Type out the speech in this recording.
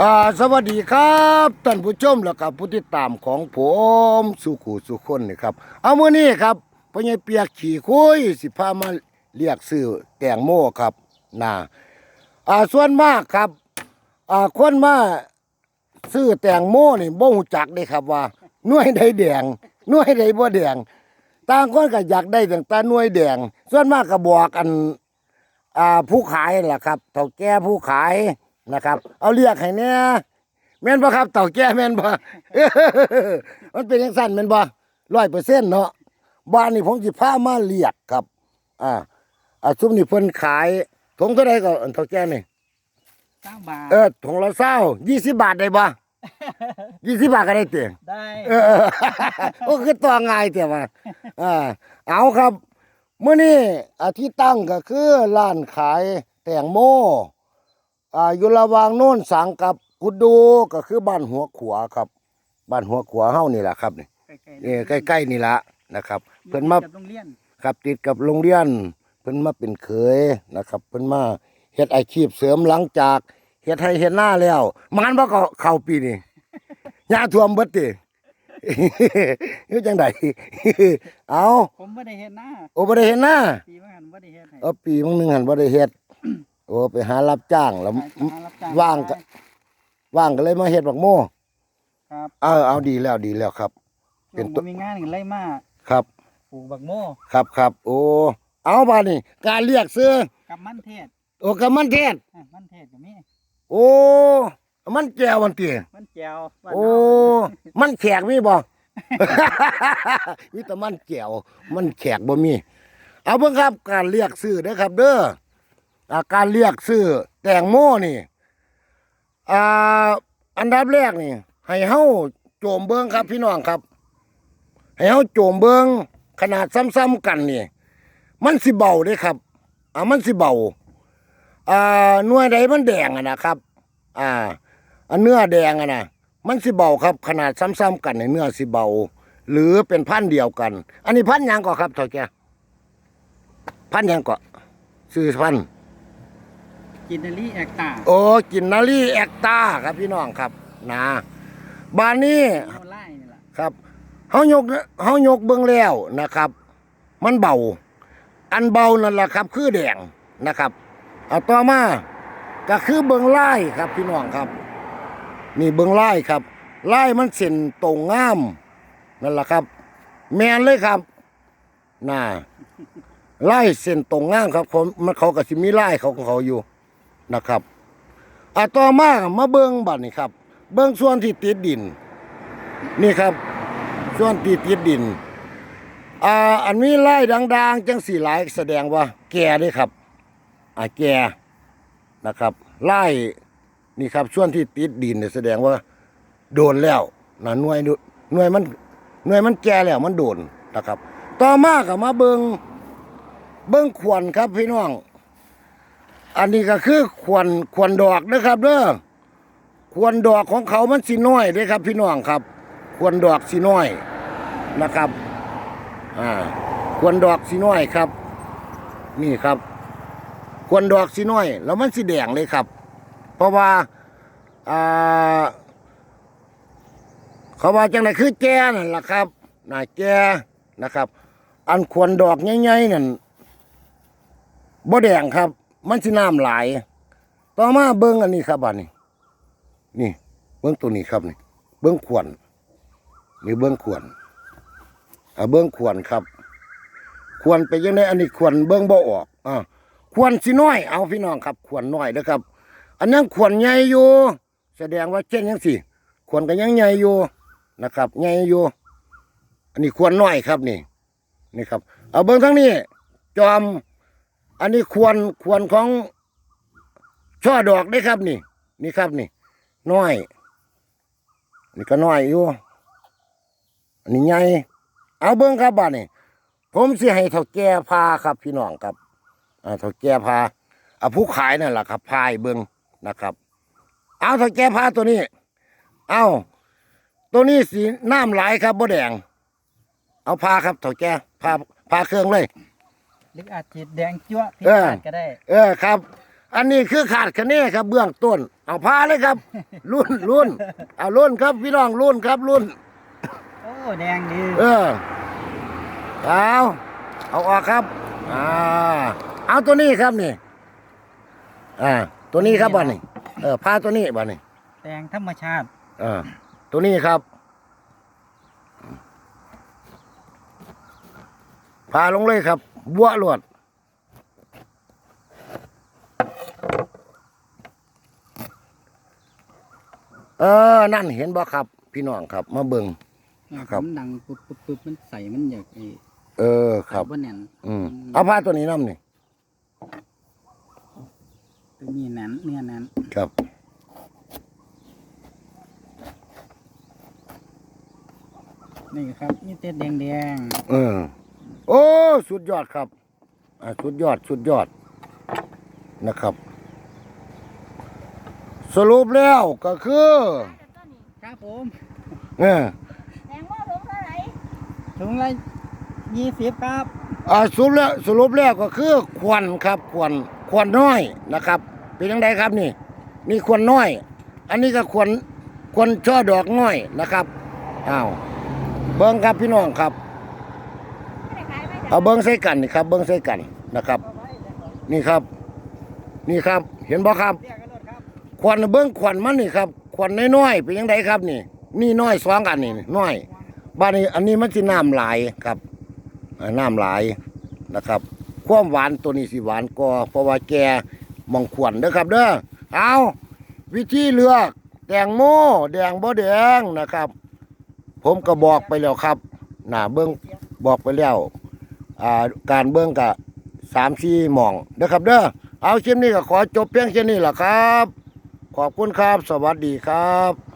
อ่าสวัสดีครับท่านผู้ชมแล้วก็ผู้ติดตามของผมสุขูสุคนนี่ครับ เอามื้อนี้ครับพ่อใหญ่เปียกขี่คุยสิพามาเรียกซื้อแตงโมครับนะอ่าส่วนมากครับอ่าคนมาซื้อแตงโมนี่บ่ฮู้จักเด้ครับว่าหน่วยใดแดงหน่วยใดบ่แดงต่างคนก็อยากได้ตั้งแต่หน่วยแดง ส่วนมากก็บอกกันอ่าผู้ขายแหละครับเต่าแก่ผู้ขาย นะครับ เอาเรียกให้แน่แม่นบ่ครับเต่าแก่แม่นบ่ มันเป็นจังซั่นแม่นบ่ร้อยเปอร์เซ็นต์เนาะบ้านนี้ผมสิพามาเรียกครับ อ่าอ่าซุมนี่เพิ่นขายถุงเท่าใดก็อันเต่าแก่นี่เก้าบาทเออถุงละเศร้ายี่สิบบาทได้บ่ยี่สิบบาทก็ได้เต็ได้เออโอ้คือตัวง่ายแต่ว่าอ่าเอาครับมื้อนี้อาที่ตั้งก็คือร้านขายแตงโม อ่าอยู่ระหว่างโน่นสังกับกุดดูก็คือบ้านหัวขวาครับ บ้านหัวขวาเฮานี่แหละครับนี่ใกล้ๆเออใกล้ๆนี่ละนะครับ เพิ่นมากับโรงเรียนครับติดกับโรงเรียนเพิ่นมาเป็นเขยนะครับเพิ่นมาเฮ็ดอาชีพเสริมหลังจากเฮ็ดให้เฮ็ดหน้าแล้วมันบ่ก็เข้าปีนี้ ยาท่วมเบิดติ อยู่จังได เอาผมไม่ได้เห็นหน้าโอ้บ่ได้เฮ็ดหน้าปีว่าหันไม่ได้เห็นให้ เออปีมึงหนึงหันบ่ได้เฮ็ด โอ้ไปหารับจ้างแล้วหารับจ้ว่างก็ว่างก็เลยมาเฮ็ดบักโมครับเออเอาดีแล้วดีแล้วครับ เป็เป็นนตัตัว วมีงานกันไล่มาครับ ปลูกบักโม่ครับครับโอ้เอาบาดนี้การเรียกซื้อกับมันเทศโอ้กับมันเทศอะมันเทศก็มีโอ้มันแก้วมันเตียมันแจวบ้านโอ้เฮามันแขกมีบ่ มีแต่มันแก้วมันแขกบ่มี เอาเบิ่งครับการเรียกซื้อเด้อครับ เด้ออ่า การเรียกซื้อแตงโมนี่อ่าอันดับแรกนี่ ให้เฮาโจมเบิ่งครับพี่น้องครับ ให้เฮาโจมเบิ่งขนาดซ้ำๆกันนี่ มันสิเบาเด้ครับอ่ามันสิเบาอ่าหน่วยใดมันแดงอะนะครับ อ่าอันเนื้อแดงอะนะมันสิเบาครับ ขนาดซ้ำๆกันในเนื้อสิเบา หรือเป็นพันธ์เดียวกัน อันนี้พันธ์ยังก่อครับถอยแกพันธ์ยังก่อซื้อพันธ กินเนลี่แอกตาโอ้กินนารีแอคตาครับพี่น้องครับนะบานนี้โนไล่นี่แหละครับเฮายกเฮายกเบิ่งแล้วนะครับ มันเบา อันเบานั่นแหละครับ คือแดงนะครับเอาต่อมาก็คือเบิ่งไล่ครับพี่น้องครับ นี่เบิ่งไล่ครับไล่มันเส้นตรงงามนั่นแหละครับ แมนเลยครับน่าไล่เส้นตรงงามครับผมมันเขาก็สิมีไล่เขาของเขาอยู่ นะครับอะต่อมามาเบิ่งบัดนี้ครับ เบิ่งส่วนที่ติดดิน นี่ครับ ส่วนที่ติดดินอ่าอันนี้ไล่ดัง ๆ จังสี่หลายแสดงว่า แก่เด้ครับอ่าแก่นะครับ ไล่นี่ครับส่วนที่ติดดินเนี่ยแสดงว่า โดนแล้วนะหน่วยหน่วยมันหน่วยมันแก่แล้วมันโดนนะครับ ต่อมาก็มาเบิงเบิงขวนครับพี่น้อง อันนี้ก็คือขวนขวนดอกนะครับเด้อขวนดอกของเขามันสีน้อยเด้ครับ พี่น้องครับ ขวนดอกสีน้อยนะครับอ่าขวนดอกสีน้อยครับ นี่ครับขวนดอกสีน้อย แล้วมันสีแดงเลยครับ เพราะว่าอ่าเขาว่าจังไดคือแก่นั่นล่ะครับน่าแก่นะครับ อันควรดอกใหญ่ๆนั่นบ่แดงครับ มันสิน้ำหลาย ต่อมาเบิ่งอันนี้ครับอันนี้นี่ เบิ่งตัวนี้ครับนี่ เบิ่งขวนนี่เบิ่งขวนอ่าเบิ่งขวนครับควรไปยังไงอันนี้ควรเบิ่งบ่ออกอ่าควรสิน้อย เอาพี่น้องครับควรน้อยนะครับ อันนั้นควรใหญ่อยู่ แสดงว่าเช่นยังสิควรก็ยังใหญ่อยู่นะครับใหญ่อยู่อันนี้ควรน้อยครับนี่นี่ครับ เอาเบิ่งทั้งนี้ จอม อันนี้ควรควรของช่อดอกได้ครับนี่ นี่ครับนี่น้อย นี่ก็น้อยอยู่อันนี้ใหญ่เอาเบิ่งครับบ้านนี่ผมสิให้เท่าแก่พาครับ พี่น้องครับอ่าเท่าแก่พาเอาผู้ขายนั่นแหละครับพายเบิ่งนะครับ เอาเท่าแก่พาตัวนี้ เอาตัวนี้สีน้ำไหลายครับบ่แดง เอาพาครับเท่าแก่พาพาเครื่องเลย รืออาจจะแดงจั่วพิเออพาดก็ได้ เออครับ อันนี้คือขาดคะแนนครับ เบื้องต้น เอาพาเลยครับ รุ่นรุ่นเอารุ่นครับพี่น้องรุ่นครับรุ่น โอ้แดงดีเออเอาเอาออกครับอ่าเอาตัวนี้ครับนี่อ่าตัวนี้ครับบ่นี่เออพาตัวนี้บ่นี่แดงธรรมชาติเออตัวนี้ครับพาลงเลยครับ บัวหลวดเออ นั่นเห็นบ่ครับ พี่น้องครับ มาเบิ่ง ครับ มันดังปุ๊บปุ๊บปุ๊บมันใสมันอยากไอ้เออครับ ว่าแน่นอืมเอาผ้าตัวนี้น้ำนี่ตัวนี้แน่นเนื้อแน่นครับ นี่ครับนี่เต็ดแดงแดงเออ โอ้สุดยอดครับอ่าสุดยอดสุดยอดนะครับ สรุปแล้วก็คือๆครับผมเออแตงโมถุงเท่าไหร่ถุงละยี่สิบครับอ่าสรุปแล้วสรุปแล้วก็คือควันครับควันควันน้อยนะครับ เป็นยังไงครับนี่ นี่ควันน้อย อันนี้ก็ควันควันช่อดอกน้อยนะครับอ้าวเบิ้งครับพี่น้องครับ ไม่ได้ขายไม่ได้ เอาเบิ้งใส่กันนี่ครับ เบิ้งใส่กันนะครับ นี่ครับ นี่ครับ เห็นบ่ครับ ควันเบิ้งควันมันนี่ครับควันน้อยๆเป็นยังไงครับนี่ นี่น้อยสองกันนี่น้อย บ้านนี้อันนี้มันสิน้ำหลายครับน้ำหลายนะครับความหวานตัวนี้สิหวานกว่าเพราะว่าแกมองขวนเด้อครับ เด้อเอาวิธีเลือกแตงโมแดงบ่แดงนะครับ ผมก็บอกไปแล้วครับหน้าเบิ้งบอกไปแล้ว อ่าการเบิ้งกับสามสี่หม่องเด้อครับเด้อเอาคลิปนี้ก็ขอจบเพียงแค่นี้แหละครับ ขอบคุณครับ สวัสดีครับ